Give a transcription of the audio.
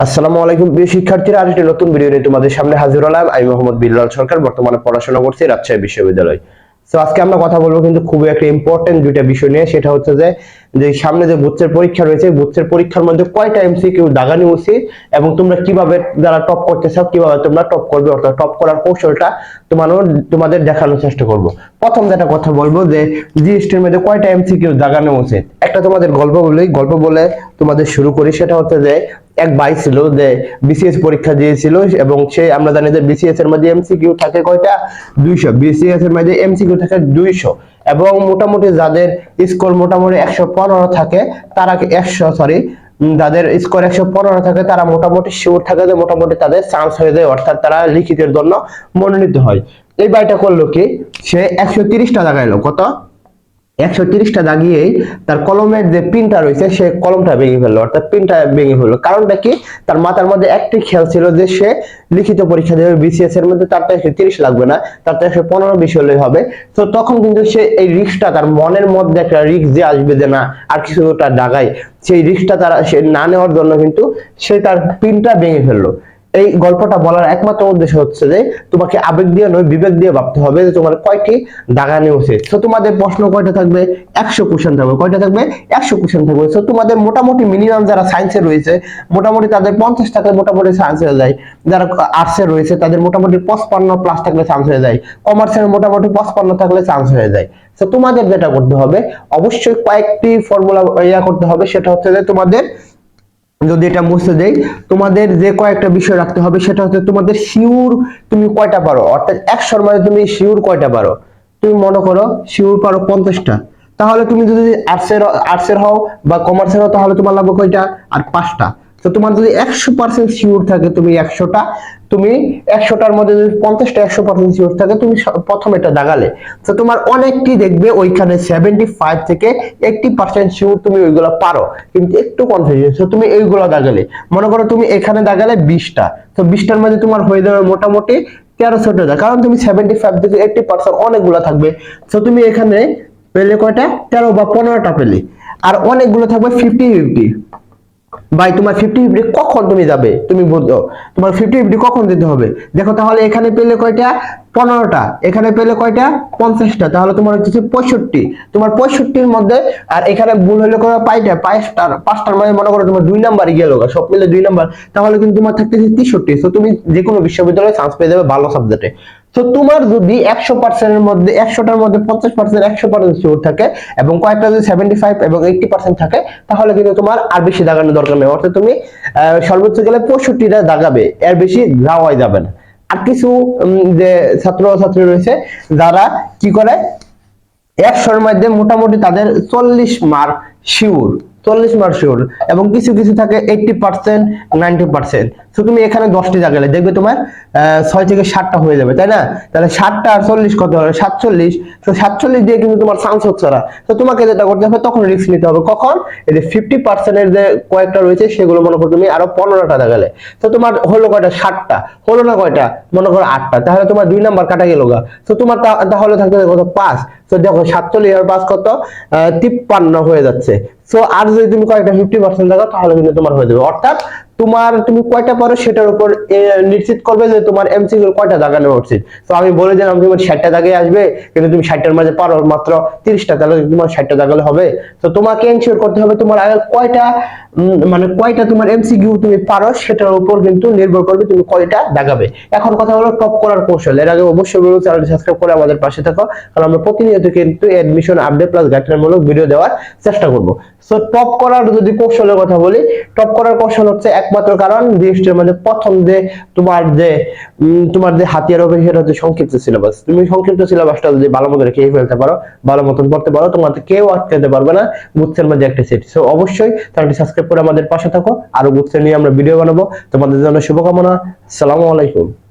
আসসালামু আলাইকুম, প্রিয় শিক্ষার্থীরা আরেকটি নতুন ভিডিও নিয়ে তোমাদের সামনে হাজির হলাম। আমি মোহাম্মদ বিল্লাল সরকার, বর্তমানে পড়াশোনা করছি রাজশাহী বিশ্ববিদ্যালয়। তো আজকে আমরা কথা বলব কিন্তু খুবই একটা ইম্পর্টেন্ট দুইটা বিষয় নিয়ে। সেটা হচ্ছে যে যে সামনে যে বুথের পরীক্ষা রয়েছে, বুথের পরীক্ষার মধ্যে কয়টা এমসিকিউ দাগানি উচিত এবং তোমরা কীভাবে যারা টপ করতে চাও, কীভাবে তোমরা টপ করবে, অর্থাৎ টপ করার কৌশলটা তোমাদের তোমাদের দেখানোর চেষ্টা করব। প্রথম যেটা কথা বলব যে জিএসটির মধ্যে কয়টা এমসিকিউ দাগানো উচিত একটা তোমাদের গল্প বলি, গল্প বলে তোমাদের শুরু করি। সেটা হচ্ছে যে এক ভাই ছিল যে বিসিএস পরীক্ষা দিয়েছিল এবং সে, আমরা জানি যে বিসিএস এর মধ্যে এমসিকিউ থাকে কয়টা? দুইশো। বিসিএস এর মধ্যে এমসিকিউ থাকে দুইশো। এবং মোটামুটি যাদের স্কোর মোটামুটি একশো পনেরো থাকে, তারা একশো সরি যাদের স্কোর একশো পনেরো থাকে, তারা মোটামুটি শিওর থাকে যে মোটামুটি তাদের চান্স হয়ে যায়, অর্থাৎ তারা লিখিতের জন্য মনোনীত হয়। এই বাইটা করল কি? সে একশো তিরিশটা লাগাইলো কত? একশো তিরিশটা দাগিয়েই তার কলমের যে পিনটা রয়েছে, সে কলমটা ভেঙে ফেলল, অর্থাৎ পিনটা ভেঙে ফেলল। কারণটা কি? তার মাথার মধ্যে একটি খেয়াল ছিল যে সে লিখিত পরীক্ষা দেবে বিসিএস এর মধ্যে, তারটা একশো তিরিশ লাগবে না তার তো একশো পনেরো বিশ হলেই হবে। তো তখন কিন্তু সে এই রিক্সটা তার মনের মধ্যে একটা রিক্স যে আসবে যে না, আর কিছুটা দাগাই সেই রিক্সটা তারা সে না নেওয়ার জন্য কিন্তু সে তার পিনটা ভেঙে ফেলল। এই গল্পটা বলার একমাত্র উদ্দেশ্য হচ্ছে যে, তোমাকে আবেগ দিয়ে নয়, বিবেক দিয়ে ভাবতে হবে যে তোমার কয়টি দাগানি উচিত তো তোমাদের প্রশ্ন কয়টা থাকবে? একশো কোশ্চেন থাকবে। কয়টা থাকবে? একশো কোশ্চেন থাকবে। তো তোমাদের মোটামুটি মিনিমাম যারা সায়েন্সে রয়েছে, মোটামুটি তাদের পঞ্চাশ থাকলে মোটামুটি সায়েন্স হয়ে যায়। যারা আর্টসে রয়েছে, তাদের মোটামুটি পঁচপান্ন প্লাস থাকলে চান্স হয়ে যায়। কমার্সের মোটামুটি পঁচপান্ন থাকলে চান্স হয়ে যায়। তো তোমাদের যেটা করতে হবে, অবশ্যই কয়েকটি ফর্মুলা ইয়া করতে হবে। সেটা হচ্ছে যে তোমাদের যদি এটা মুছে দেই, তোমাদের যে কয়েকটা বিষয় রাখতে হবে, সেটা হচ্ছে তোমাদের শিওর তুমি কয়টা পারো? অর্থাৎ একশোর মধ্যে তুমি শিওর কয়টা পারো? তুমি মনে করো শিওর পারো পঞ্চাশটা। তাহলে তুমি যদি আর্টসের আর্টসের হও বা কমার্সের হও, তাহলে তোমার লাগবে কয়টা? আর পাঁচটা। তো তোমার যদি একশো পার্সেন্ট শিওর থাকে তুমি একশোটা, তুমি একশোটার মধ্যে যদি পঞ্চাশটা একশো পার্সেন্ট শিওর থাকে, তুমি প্রথম এটা দাগালে। তো তোমার অনেকটি দেখবে ওইখানে সেভেন্টি ফাইভ থেকে এইটটি পার্সেন্ট শিওর তুমি ওইগুলো পারো। কিন্তু একটু কনফিউশন তো তুমি এইগুলো দাগালে। মনে করো তুমি এখানে দাগালে বিশটা, তো বিশটার মধ্যে তোমার হয়ে যাবে মোটামুটি তেরোশোটা কারণ তুমি সেভেন্টি ফাইভ থেকে এইটটি পার্সেন্ট অনেকগুলো থাকবে। তো তুমি এখানে পেলে কয়টা? তেরো বা পনেরোটা পেলে। আর অনেকগুলো থাকবে ফিফটি ফিফটি ভাই, তোমার ফিফটি ফিফটি কখন তুমি যাবে? তুমি বলছো, তোমার ফিফটি ফিফটি কখন দিতে হবে? দেখো তাহলে এখানে পেলে কয়টা? পনেরোটা। এখানে পেলে কয়টা? পঞ্চাশটা। তাহলে তোমার হচ্ছে পঁয়ষট্টি। তোমার পঁয়ষট্টির মধ্যে, আর এখানে ভুল হলে করে পাইটা? পাঁচটার পাঁচটার মানে মনে করো তোমার দুই নাম্বার গেল সব মিলে দুই নাম্বার। তাহলে কিন্তু তোমার থাকতেছে তেষট্টি। তো তুমি যে কোনো বিশ্ববিদ্যালয়ে চান্স পেয়ে যাবে ভালো সাবজেক্টে তো তোমার যদি একশো পার্সেন্টের মধ্যে, একশোটার মধ্যে পঞ্চাশ পার্সেন্ট একশো পার্সেন্ট শিওর থাকে এবং কয়েকটা যদি সেভেন্টি ফাইভ এবং এইটটি পার্সেন্ট থাকে, তাহলে কিন্তু তোমার আর বেশি দাগানোর দরকার নেই। অর্থাৎ তুমি সর্বোচ্চ গেলে পঁয়ষট্টিটা দাগাবে, এর বেশি যাওয়াই যাবে না। আর কিছু যে ছাত্র ছাত্রী রয়েছে, যারা কি করে, একশোর মধ্যে মোটামুটি তাদের চল্লিশ মার্ক শিওর চল্লিশ মার্ক শিওর এবং কিছু কিছু থাকে এইটটি পার্সেন্ট নাইনটি পার্সেন্ট তো তুমি এখানে দশটি জায়গায় দেখবে তোমার ছয় থেকে সাতটা হয়ে যাবে, তাই না? তাহলে ষাটটা আর চল্লিশ কত হবে? সাতচল্লিশ। তো সাতচল্লিশ দিয়ে কিন্তু তোমার চান্স হচ্ছে না তো তোমাকে যেটা করতে হবে, তখন রিস্ক নিতে হবে। কখন? এই যে ফিফটি পার্সেন্টের যে কয়েকটা রয়েছে, সেগুলো মনে করো তুমি আরও পনেরোটা দেখালে তো তোমার হলো কয়টা? ষাটটা হলো না কয়টা? মনে করো আটটা। তাহলে তোমার দুই নাম্বার কাটা গেল গা। তো তোমার তাহলে থাকতে কত? পাঁচ। তো দেখো, সাতচল্লিশ আর পাঁচ কত? তিপ্পান্ন হয়ে যাচ্ছে। তো আর যদি তুমি কয়েকটা ফিফটি পার্সেন্ট দেখো তাহলে কিন্তু তোমার হয়ে যাবে। অর্থাৎ তোমার তুমি কয়টা পারো সেটার উপর নিশ্চিত করবে যে তোমার এমসিকিউ কয়টা দাগানো উচিত তো আমি বলে দিলাম, তোমার ষাটটা দাগে আসবে, কিন্তু তুমি ষাটটার মাঝে পারো মাত্র তিরিশটা, তাহলে তোমার ষাটটা দাগালে হবে? তো তোমাকে এনশিওর করতে হবে তোমার আগে কয়টা মানে কয়টা তোমার এমসিকিউ তুমি পারো সেটার উপর কিন্তু নির্ভর করবে তুমি কয়টা দাগাবে। এখন কথা হলো টপ করার কৌশল। এর আগে অবশ্যই বলব চ্যানেলটি সাবস্ক্রাইব করে আমাদের পাশে থাকো, কারণ আমরা প্রতিনিয়ত কিন্তু এডমিশন আপডেট প্লাস গাইডলাইনমূলক ভিডিও দেওয়ার চেষ্টা করব। সো টপ করার যদি কৌশলের কথা বলি টপ করার কৌশল হচ্ছে একমাত্র কারণ দৃষ্টির মধ্যে প্রথম যে তোমার যে তোমার যে হাতিয়ার হবে সেটা হচ্ছে সংক্ষিপ্ত সিলেবাস তুমি সংক্ষিপ্ত সিলেবাসটা যদি ভালো মতো রেখে ফেলতে পারো, ভালো মতন পড়তে পারো, তোমাকে কেউ আটকাতে পারবে না বুথের মধ্যে একটা সেট সো অবশ্যই চ্যানেলটি সাবস্ক্রাইব করে আমাদের পাশে থাকো। আরও বুথের নিয়ে আমরা ভিডিও বানাবো। তোমাদের জন্য শুভকামনা। আসসালামু আলাইকুম।